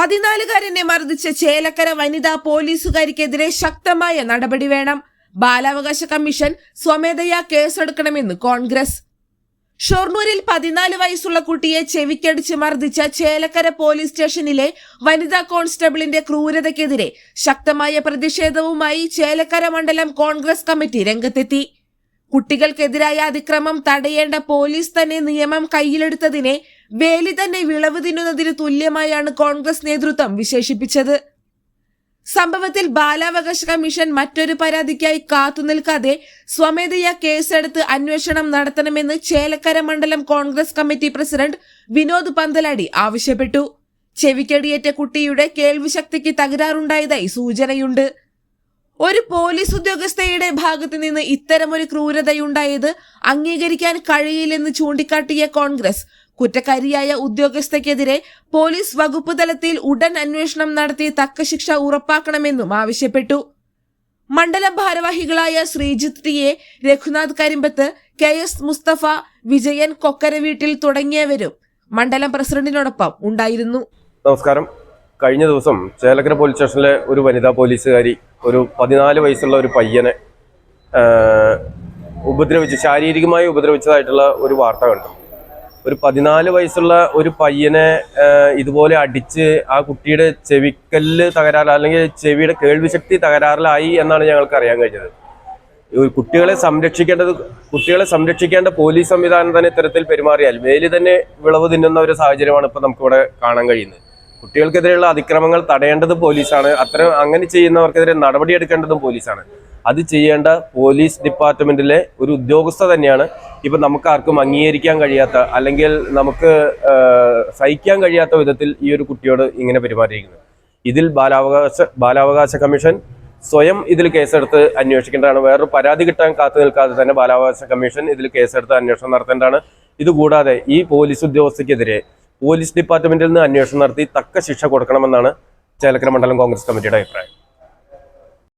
പതിനാലുകാരനെ മർദ്ദിച്ച ചേലക്കര വനിതാ പോലീസുകാരിക്കെതിരെ ശക്തമായ നടപടി വേണം. ബാലാവകാശ കമ്മീഷൻ സ്വമേധയാ കേസെടുക്കണമെന്ന് കോൺഗ്രസ്. ഷൊർണൂരിൽ പതിനാല് വയസ്സുള്ള കുട്ടിയെ ചെവിക്കടിച്ച് മർദ്ദിച്ച ചേലക്കര പോലീസ് സ്റ്റേഷനിലെ വനിതാ കോൺസ്റ്റബിളിന്റെ ക്രൂരതയ്ക്കെതിരെ ശക്തമായ പ്രതിഷേധവുമായി ചേലക്കര മണ്ഡലം കോൺഗ്രസ് കമ്മിറ്റി രംഗത്തെത്തി. കുട്ടികൾക്കെതിരായ അതിക്രമം തടയേണ്ട പോലീസ് തന്നെ നിയമം കയ്യിലെടുത്തതിനെ വേലി തന്നെ വിളവ് തിന്നുന്നതിന് തുല്യമായാണ് കോൺഗ്രസ് നേതൃത്വം വിശേഷിപ്പിച്ചത്. സംഭവത്തിൽ ബാലാവകാശ കമ്മീഷൻ മറ്റൊരു പരാതിക്കായി കാത്തുനിൽക്കാതെ സ്വമേധയാ കേസെടുത്ത് അന്വേഷണം നടത്തണമെന്ന് ചേലക്കര മണ്ഡലം കോൺഗ്രസ് കമ്മിറ്റി പ്രസിഡന്റ് വിനോദ് പന്തലാടി ആവശ്യപ്പെട്ടു. ചെവിക്കടിയേറ്റ കുട്ടിയുടെ കേൾവിശക്തിക്ക് തകരാറുണ്ടായതായി സൂചനയുണ്ട്. ഒരു പോലീസ് ഉദ്യോഗസ്ഥയുടെ ഭാഗത്തു നിന്ന് ഇത്തരമൊരു ക്രൂരതയുണ്ടായത് അംഗീകരിക്കാൻ കഴിയില്ലെന്ന് ചൂണ്ടിക്കാട്ടിയ കോൺഗ്രസ്. കുറ്റക്കാരിയായ ഉദ്യോഗസ്ഥയ്ക്കെതിരെ പോലീസ് വകുപ്പ് തലത്തിൽ ഉടൻ അന്വേഷണം നടത്തി തക്ക ശിക്ഷ ഉറപ്പാക്കണമെന്നും ആവശ്യപ്പെട്ടു. മണ്ഡലം ഭാരവാഹികളായ Sreejith T A Raghunath Karimbath K S Musthafa Vijayan കൊക്കരവീട്ടിൽ തുടങ്ങിയവരും മണ്ഡലം പ്രസിഡന്റിനോടൊപ്പം ഉണ്ടായിരുന്നു. നമസ്കാരം. കഴിഞ്ഞ ദിവസം ചേലക്കര പോലീസ് സ്റ്റേഷനിലെ ഒരു വനിതാ പോലീസുകാരി ഒരു പതിനാല് വയസ്സുള്ള ഒരു പയ്യനെ ഉപദ്രവിച്ച് ശാരീരികമായി ഉപദ്രവിച്ചതായിട്ടുള്ള ഒരു വാർത്ത കണ്ടു. ഒരു പതിനാല് വയസ്സുള്ള ഒരു പയ്യനെ ഇതുപോലെ അടിച്ച് ആ കുട്ടിയുടെ ചെവിക്കല്ല് തകരാറ് അല്ലെങ്കിൽ ചെവിയുടെ കേൾവിശക്തി തകരാറിലായി എന്നാണ് ഞങ്ങൾക്ക് അറിയാൻ കഴിഞ്ഞത്. കുട്ടികളെ സംരക്ഷിക്കേണ്ടത് കുട്ടികളെ സംരക്ഷിക്കേണ്ട പോലീസ് സംവിധാനം തന്നെ ഇത്തരത്തിൽ പെരുമാറിയാൽ വേലി തന്നെ വിളവ് തിന്നുന്ന ഒരു സാഹചര്യമാണ് ഇപ്പൊ നമുക്കിവിടെ കാണാൻ കഴിയുന്നത്. കുട്ടികൾക്കെതിരെയുള്ള അതിക്രമങ്ങൾ തടയേണ്ടത് പോലീസാണ്. അത്തരം അങ്ങനെ ചെയ്യുന്നവർക്കെതിരെ നടപടിയെടുക്കേണ്ടതും പോലീസാണ്. അത് ചെയ്യേണ്ട പോലീസ് ഡിപ്പാർട്ട്മെന്റിലെ ഒരു ഉദ്യോഗസ്ഥ തന്നെയാണ്. ഇപ്പൊ നമുക്ക് ആർക്കും അംഗീകരിക്കാൻ കഴിയാത്ത അല്ലെങ്കിൽ നമുക്ക് സഹിക്കാൻ കഴിയാത്ത വിധത്തിൽ ഈ ഒരു കുട്ടിയോട് ഇങ്ങനെ പെരുമാറിയിരിക്കുന്നത് ഇതിൽ ബാലാവകാശ ബാലാവകാശ കമ്മീഷൻ സ്വയം ഇതിൽ കേസെടുത്ത് അന്വേഷിക്കേണ്ടതാണ്. വേറൊരു പരാതി കിട്ടാൻ കാത്തു നിൽക്കാതെ തന്നെ ബാലാവകാശ കമ്മീഷൻ ഇതിൽ കേസെടുത്ത് അന്വേഷണം നടത്തേണ്ടതാണ്. ഇതുകൂടാതെ ഈ പോലീസ് ഉദ്യോഗസ്ഥയ്ക്കെതിരെ പോലീസ് ഡിപ്പാർട്ട്മെന്റിൽ നിന്ന് അന്വേഷണം നടത്തി തക്ക ശിക്ഷ കൊടുക്കണമെന്നാണ് ചേലക്കര മണ്ഡലം കോൺഗ്രസ് കമ്മിറ്റിയുടെ അഭിപ്രായം.